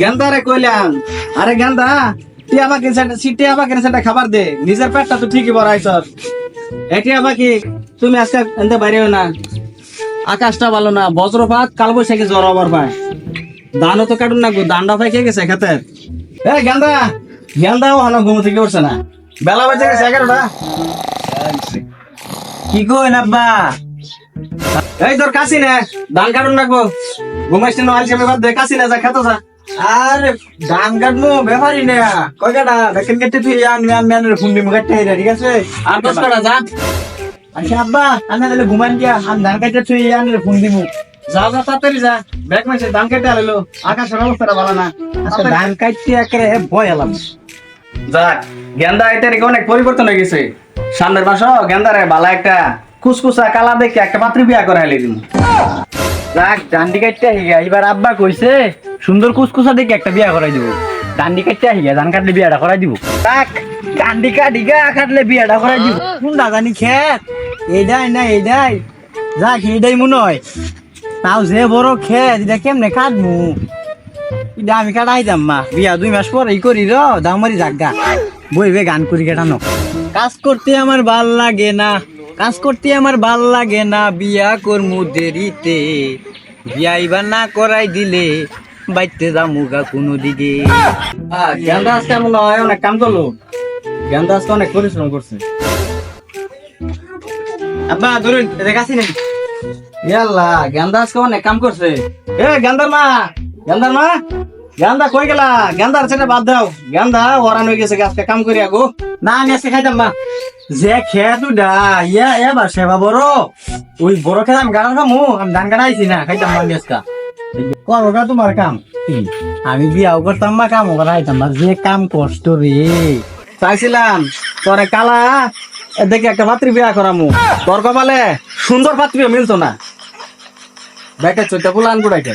গেন্দা রে কইলাম। আরে গেন্দা, তুই আমাকে সেটা আমাকে সেটা খাবার দে, নিজের পেটটা তো ঠিকই বড়াইছ এটি আমাকে, তুমি আজকে এনতে বাইরেও না। আকাশটা ভালো না, বজ্রপাত কাল বৈশাখী জ্বর আবার পায়। ধানও তো কাটুন না গো ধানটা পাই কে গেছে খেতে? এ গেন্দা গেন্দাও হলো ঘুম থেকে উঠছে না। বেলা বাজে গেছে এগারোটা। কি কইন আব্বা এই তোর কাশি না ধান কাটুন রাখব ঘুমাইছি না আলছে বাদ দে, কাশি না, যা, খেতো যা। আরে ধান কাটবো ব্যাপারই না। কয় কাটা? দেখেন কেটে তুই আনবি আনবি ফোন দিমু কাটতে হইরা ঠিক আছে? আর দশ কাটা যা। আচ্ছা আব্বা আমি তাহলে ঘুমান দিয়া আমি ধান কাটতে তুই ফোন দিমু যা যা তাড়াতাড়ি যা। ব্যাগ মাসে ধান কেটে আলো আকাশের অবস্থাটা ভালো না। আচ্ছা ধান কাটতে একেবারে ভয় এলাম যাক গেন্দা এটা রেখে অনেক পরিবর্তন হয়ে গেছে। সামনের মাস গেন্দারে বালা একটা কুসকুসা কালা দেখে একটা পাত্রী বিয়া করে দিন যাক ডান্ডি কাটতে এবার আব্বা কইছে সুন্দর কুসকুসা দেখে একটা বিয়া করাই দিব। ডান্ডি কাটতে আহি গা ধান কাটলে বিয়াটা করাই দিব। যাক ডান্ডি কাটি গা, কাটলে বিয়াটা করাই দিব। কোন দাদানি খেত? এইটাই না এইটাই যাক এইটাই মনে হয়। তাও যে বড় খেত, এটা কেমনে কাটমু এটা আমি কাটাই যাম, মা। বিয়া দুই মাস পর এই করি, র। দামারি জাগা বইবে গান করি কেটানো। কাজ করতে আমার ভালো লাগে না। কাজ করতে আমার ভালো লাগে না। বিয়া করমু দেরিতে। বিয়া এবার না করাই দিলে বাইতে যামু কোনো দিকে গেন্দা আজকে মনে হয় অনেক কাম করল। গেন্দা আজকে অনেক পরিশ্রম করছে। আব্বা, ধরুন দেখাছি নাকি ইয়াল্লা গেন্দা আজকে অনেক কাম করছে। এ গেন্দার মা গেন্দার মা গেন্দা কই গেলা? গেন্দার ছেলে বাদ দাও। গেন্দা ওরান হয়ে গেছে আজকে কাম করি আগো না, আমি আজকে খাইতাম মা যে খেয়াতু ডা ইয়া, এবার সেবা বড়। ওই বড় খেলা আমি গাড়া খামু, আমি ধান কাটাইছি না, খাইতাম আমি আজকা। করোটা তোমার কাম। আমি বিয়াও করতাম মা কাম করাইতাম না, যে কাম কষ্ট রে। চাইছিলাম, তোরে কালা দেখে একটা পাত্রী বিয়া করামু। তোর কপালে সুন্দর পাত্রী মিলতো না। ব্যাটা চৈতা পুলান গুড়াইতে